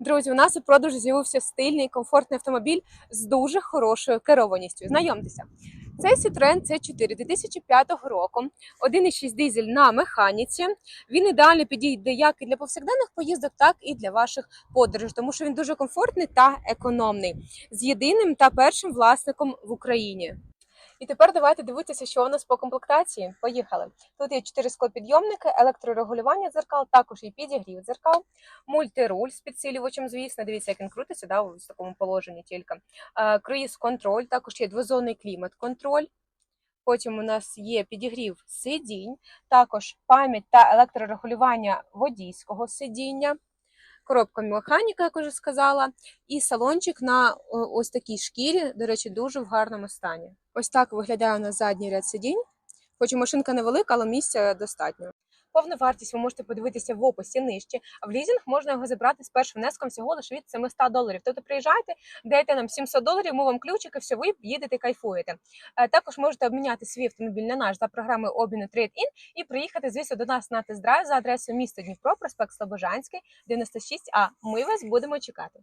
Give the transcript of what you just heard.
Друзі, у нас у продажу з'явився стильний, комфортний автомобіль з дуже хорошою керованістю. Знайомтеся. Це Citroen C4 2005 року, 1,6 дизель на механіці. Він ідеально підійде як і для повсякденних поїздок, так і для ваших подорожей, тому що він дуже комфортний та економний, з єдиним та першим власником в Україні. І тепер давайте дивитися, що у нас по комплектації. Поїхали. Тут є 4 склопідйомники, електрорегулювання дзеркал, також і підігрів дзеркал, мультируль з підсилювачем, звісно. Дивіться, як він крутиться, да, в такому положенні тільки. Круїз контроль, також є двозонний клімат контроль. Потім у нас є підігрів сидінь, також пам'ять та електрорегулювання водійського сидіння, коробка механіка, як вже сказала, і салончик на ось такій шкірі, до речі, дуже в гарному стані. Ось так виглядає у нас задній ряд сидінь. Хоч машинка невелика, але місця достатньо. Повну вартість ви можете подивитися в описі нижче, а в лізинг можна його забрати з першим внеском всього лише від 700 доларів. Тобто приїжджайте, дайте нам 700 доларів, ми вам ключик і все, ви їдете, кайфуєте. Е, Також можете обміняти свій автомобіль на наш за програмою обміну Trade-in і приїхати, звісно, до нас на тест-драйв за адресою місто Дніпро, проспект Слобожанський, 96А. Ми вас будемо чекати.